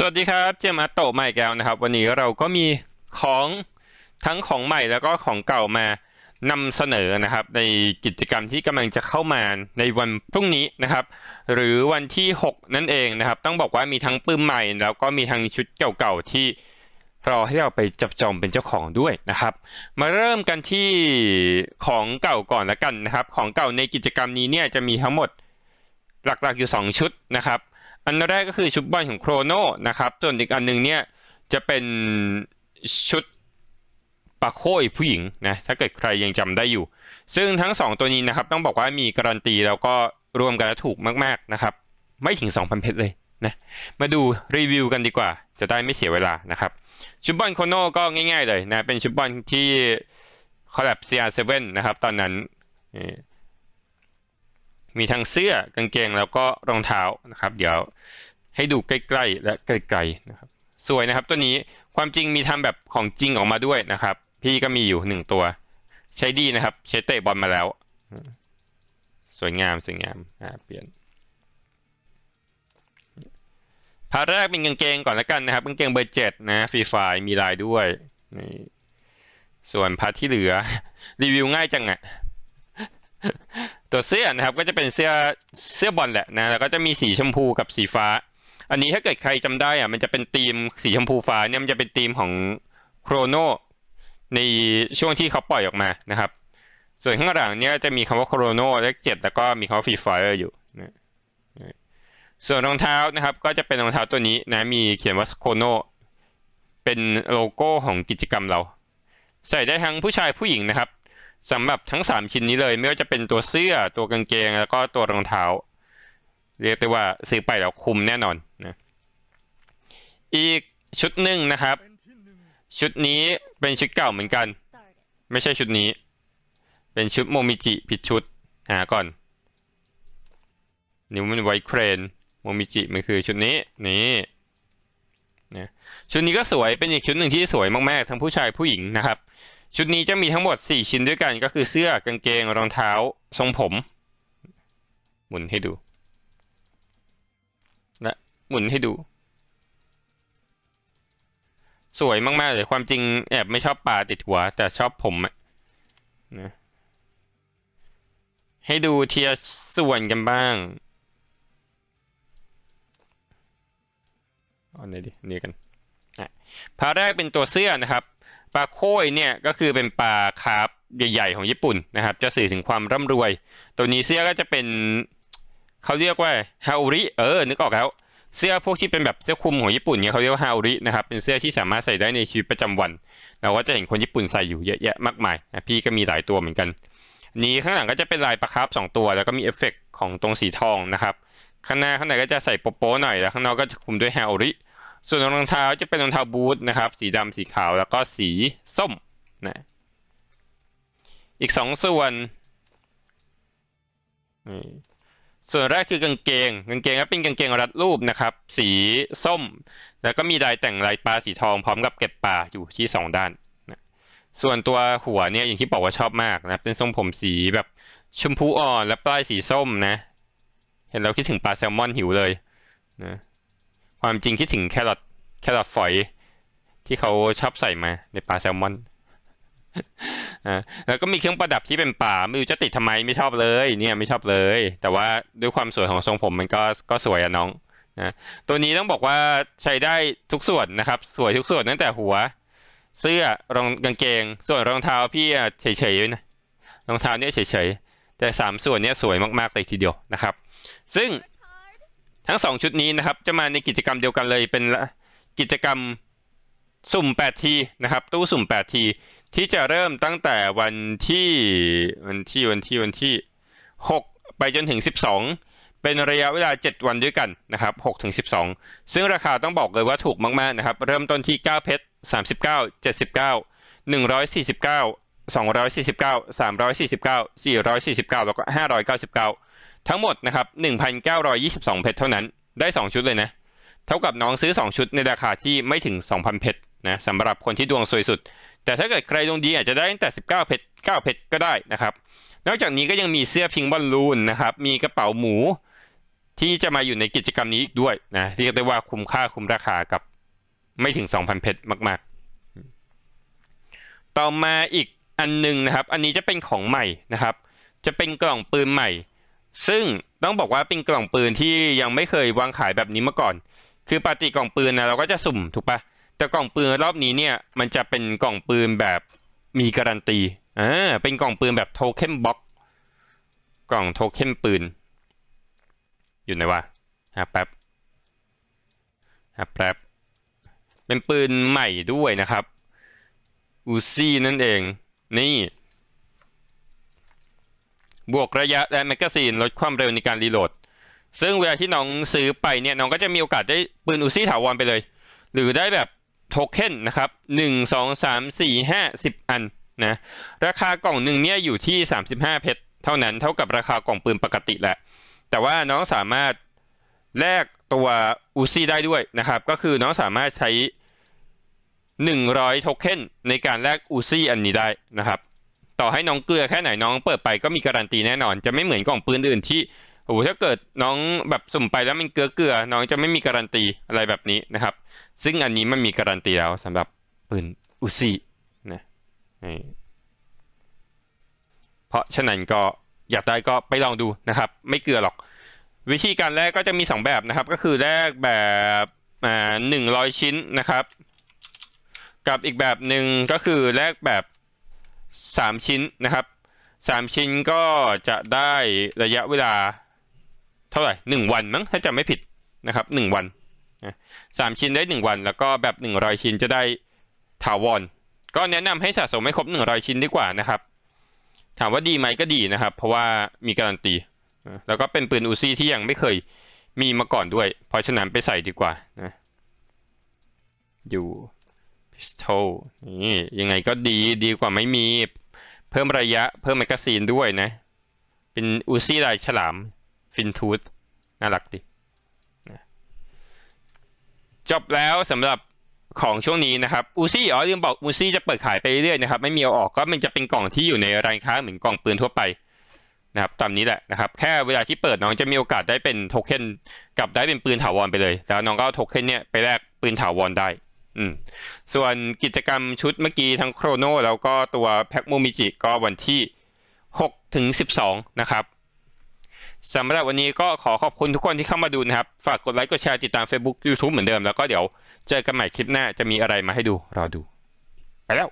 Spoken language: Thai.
สวัสดีครับเจมส์อัตโตะใหม่แก้วนะครับ วันนี้เราก็มีของทั้งของใหม่แล้วก็ของเก่ามานำเสนอนะครับ ในกิจกรรมที่กำลังจะเข้ามาในวันพรุ่งนี้นะครับ หรือวันที่ 6 นั่นเองนะครับ ต้องบอกว่ามีทั้งปื้มใหม่ แล้วก็มีทั้งชุดเก่าๆที่รอให้เราไปจับจองเป็นเจ้าของด้วยนะครับ มาเริ่มกันที่ของเก่าก่อนละกันนะครับ ของเก่าในกิจกรรมนี้เนี่ยจะมีทั้งหมดหลักๆอยู่ 2 ชุดนะครับ อันแรกก็คือชุดบอลของโครโนนะครับ ส่วนอีกอันหนึงเนี่ยจะเป็นชุดปาโค้ยผู้หญิงนะถ้าเกิดใครยังจำได้อยู่ ซึ่งทั้ง 2 ตัวนี้นะครับ ต้องบอกว่ามีการันตีแล้วก็รวมกันแล้วถูกมาก ๆนะครับ ไม่ถึง 2,000 เพชรเลยนะมาดูรีวิวกันดีกว่า จะได้ไม่เสียเวลานะครับ ชุดบอลโคโนก็ง่าย ๆ เลยนะ เป็นชุดบอลที่คอลแลบ CR7 นะครับ ตอนนั้น มีทั้งเสื้อกางเกงแล้วก็รองเท้านะครับ เดี๋ยวให้ดูใกล้ๆ และไกลๆนะครับ สวยนะครับตัวนี้ความจริงมีทำแบบของจริงออกมาด้วยนะครับ พี่ก็มีอยู่หนึ่งตัว ใช้ดีนะครับ ใช้เตะบอลมาแล้ว สวยงามสวยงามอ่าเปลี่ยนพาร์ทแรกเป็นกางเกงก่อนแล้วกันนะครับกางเกงเบอร์เจ็ดนะฟรีไฟมีลายด้วยนี่ส่วนพาร์ทที่เหลือ รีวิวง่ายจังอะ ตัวเสื้อนะครับก็จะเป็นเสื้อเสื้อบอลแหละนะแล้วก็จะมีสีชมพูกับสีฟ้า อันนี้ถ้าเกิดใครจำได้อะมันจะเป็นธีมสีชมพูฟ้าเนี่ยมันจะเป็นธีมของโครโนในช่วงที่เขาปล่อยออกมานะครับ ส่วนข้างหลังเนี่ยจะมีคำว่าโครโนเลขเจ็ดแล้วก็มีคำว่าฟรีไฟอยู่นะส่วนรองเท้านะครับ ก็จะเป็นรองเท้าตัวนี้นะมีเขียนว่าโคโนเป็นโลโก้ของกิจกรรมเรา ใส่ได้ทั้งผู้ชายผู้หญิงนะครับ สำหรับทั้ง 3 ชิ้นนี้เลย ไม่ว่าจะเป็นตัวเสื้อตัวกางเกง แล้วก็ตัวรองเท้า เรียกได้ว่าซื้อไปแล้วคุ้มแน่นอนนะอีกชุดหนึ่งนะครับ ชุดนี้เป็นชุดเก่าเหมือนกัน ไม่ใช่ชุดนี้ เป็นชุดโมมิจิผิดชุดหาก่อนนิ้วมันไวเครนโมมิจิมันคือชุดนี้นี่นะชุดนี้ก็สวยเป็นอีกชุดหนึ่งที่สวยมากๆทั้งผู้ชายผู้หญิงนะครับ ชุดนี้จะมีทั้งหมด 4 ชิ้นด้วยกันก็คือเสื้อกางเกงรองเท้าทรงผม หมุนให้ดู และหมุนให้ดู สวยมาก ๆ เลย ความจริงแอบไม่ชอบปลาติดหัว แต่ชอบผมอะนะให้ดูเทียร์ส่วนกันบ้างเอาไหนดินี่กันอะพาแรกเป็นตัวเสื้อนะครับ ปลาโค้ยเนี่ยก็คือเป็นปลาคาร์ฟใหญ่ๆของญี่ปุ่นนะครับ จะสื่อถึงความร่ำรวย ตัวนี้เสื้อก็จะเป็นเขาเรียกว่าฮาอุริเออนึกออกแล้ว เสื้อพวกที่เป็นแบบเสื้อคลุมของญี่ปุ่นเนี่ยเขาเรียกว่าฮาอุรินะครับเป็นเสื้อที่สามารถใส่ได้ในชีวิตประจำวันเราก็จะเห็นคนญี่ปุ่นใส่อยู่เยอะแยะมากมายนะพี่ก็มีหลายตัวเหมือนกันนี้ข้างหลังก็จะเป็นลายปลาคาร์ฟสองตัว แล้วก็มีเอฟเฟกต์ของตรงสีทองนะครับข้างหน้าข้างในก็จะใส่โป๊ะๆหน่อยแล้วข้างนอกก็จะคลุมด้วยฮาอุริ ส่วนรองเท้าจะเป็นรองเท้าบูทนะครับ สีดำสีขาวแล้วก็สีส้มนะอีกสองส่วนส่วนแรกคือกางเกง กางเกงก็เป็นกางเกงรัดรูปนะครับ สีส้ม แล้วก็มีลายแต่งลายปลาสีทองพร้อมกับเก็บปลาอยู่ที่สองด้านนะส่วนตัวหัวเนี่ยอย่างที่บอกว่าชอบมากนะเป็นทรงผมสีแบบชมพูอ่อนและปลายสีส้มนะ เห็นแล้วคิดถึงปลาแซลมอนหิวเลยนะ ความจริงคิดถึงแครอทแครอทฝอย ที่เขาชอบใส่มาในปลาแซลมอนอ่าแล้วก็มีเครื่องประดับที่เป็นป่าไม่รู้จะติดทำไมไม่ชอบเลย เนี่ยไม่ชอบเลย แต่ว่าด้วยความสวยของทรงผมมันก็ก็สวยอะน้องนะตัวนี้ต้องบอกว่าใช้ได้ทุกส่วนนะครับ สวยทุกส่วนตั้งแต่หัว เสื้อรองกางเกง ส่วนรองเท้าพี่เฉยๆนะรองเท้าเนี่ยเฉยๆแต่สามส่วนเนี่ยสวยมากๆเลยทีเดียวนะครับ ซึ่ง ทั้งสองชุดนี้นะครับ จะมาในกิจกรรมเดียวกันเลยเป็นกิจกรรมสุ่ม8ทีนะครับ ตู้สุ่ม8ทีที่จะเริ่มตั้งแต่วันที่วันที่วันที่วันที่ 6 ไปจนถึง 12 เป็นระยะเวลา 7 วันด้วยกันนะครับ6ถึง12 ซึ่งราคาต้องบอกเลยว่าถูกมาก ๆ นะครับ เริ่มต้นที่ 9 เพชร 39 79 149 249 349 449 แล้วก็599 ทั้งหมดนะครับ 1,922 เพชรเท่านั้น ได้ 2 ชุดเลยนะ เท่ากับน้องซื้อ 2 ชุดในราคาที่ไม่ถึง 2,000 เพชรนะสำหรับคนที่ดวงสวยสุด แต่ถ้าเกิดใครดวงดีอาจจะได้ตั้งแต่ 19 เพชร 9 เพชรก็ได้นะครับ นอกจากนี้ก็ยังมีเสื้อพิงบอลลูนนะครับ มีกระเป๋าหมูที่จะมาอยู่ในกิจกรรมนี้อีกด้วยนะเรียกได้ว่าคุ้มค่าคุ้มราคากับไม่ถึง 2,000 เพชรมาก ๆ ต่อมาอีกอันหนึงนะครับ อันนี้จะเป็นของใหม่นะครับ จะเป็นกล่องปืนใหม่ ซึ่งต้องบอกว่าเป็นกล่องปืนที่ยังไม่เคยวางขายแบบนี้มาก่อน คือปกติกล่องปืนนะเราก็จะสุ่มถูกปะแต่กล่องปืนรอบนี้เนี่ยมันจะเป็นกล่องปืนแบบมีการันตีอ่าเป็นกล่องปืนแบบโทเค็นบ็อกกล่องโทเค็นปืน อยู่ไหนวะหาแป๊บหาแป๊บเป็นปืนใหม่ด้วยนะครับอูซี่นั่นเอง นี่ บวกระยะและแมกกาซีนลดความเร็วในการรีโหลด ซึ่งเวลาที่น้องซื้อไปเนี่ยน้องก็จะมีโอกาสได้ปืนอูซี่ถาวรไปเลย หรือได้แบบโทเค็นนะครับหนึ่งสองสามสี่ห้าสิบอันนะราคากล่องหนึ่งเนี่ยอยู่ที่สามสิบห้าเพชรเท่านั้นเท่ากับราคากล่องปืนปกติแหละ แต่ว่าน้องสามารถแลกตัวอูซี่ได้ด้วยนะครับ ก็คือน้องสามารถใช้100โทเค็นในการแลกอูซี่อันนี้ได้นะครับ ต่อให้น้องเกลือแค่ไหนน้องเปิดไปก็มีการันตีแน่นอน จะไม่เหมือนกล่องปืนอื่นที่โอ้โหถ้าเกิดน้องแบบสุ่มไปแล้วมันเกลือเกลือน้องจะไม่มีการันตีอะไรแบบนี้นะครับ ซึ่งอันนี้มันมีการันตีแล้วสำหรับปืนอูซี่นะเพราะฉะนั้นก็อยากได้ก็ไปลองดูนะครับ ไม่เกลือหรอก วิธีการแลกก็จะมี 2 แบบนะครับ ก็คือแลกแบบหนึ่งร้อยชิ้นนะครับ กับอีกแบบหนึ่งก็คือแลกแบบ 3 ชิ้นนะครับ 3 ชิ้นก็จะได้ระยะเวลาเท่าไหร่หนึ่งวันมั้งถ้าจำไม่ผิดนะครับหนึ่งวันสามชิ้นได้หนึ่งวัน แล้วก็แบบหนึ่งรอยชิ้นจะได้ถาวร ก็แนะนำให้สะสมให้ครบหนึ่งรอยชิ้นดีกว่านะครับ ถามว่าดีไหมก็ดีนะครับ เพราะว่ามีการันตี แล้วก็เป็นปืนอูซี่ที่ยังไม่เคยมีมาก่อนด้วย เพราะฉะนั้นไปใส่ดีกว่านะอยู่ พิสโตนี่ยังไงก็ดีดีกว่าไม่มี เพิ่มระยะเพิ่มแมกกาซีนด้วยนะ เป็นอูซี่ลายฉลาม ฟินทูธน่ารักดีจบแล้วสำหรับของช่วงนี้นะครับอูซี่อ๋อลืมบอกอูซี่จะเปิดขายไปเรื่อยๆนะครับไม่มีเอาออกก็มันจะเป็นกล่องที่อยู่ในร้านค้าเหมือนกล่องปืนทั่วไปนะครับตามนี้แหละนะครับแค่เวลาที่เปิดน้องจะมีโอกาสได้เป็นโทเค็นกับได้เป็นปืนถาวรไปเลย แล้วน้องก็เอาโทเค็นเนี่ยไปแลกปืนถาวรได้ อืมส่วนกิจกรรมชุดเมื่อกี้ทั้งโครโนแล้วก็ตัวแพ็กโมมิจิก็วันที่ 6 ถึง 12 นะครับสำหรับวันนี้ก็ขอขอบคุณทุกคนที่เข้ามาดูนะครับ ฝากกดไลค์กดแชร์ติดตาม Facebook YouTube เหมือนเดิมแล้วก็เดี๋ยวเจอกันใหม่คลิปหน้าจะมีอะไรมาให้ดู รอดู ไปแล้ว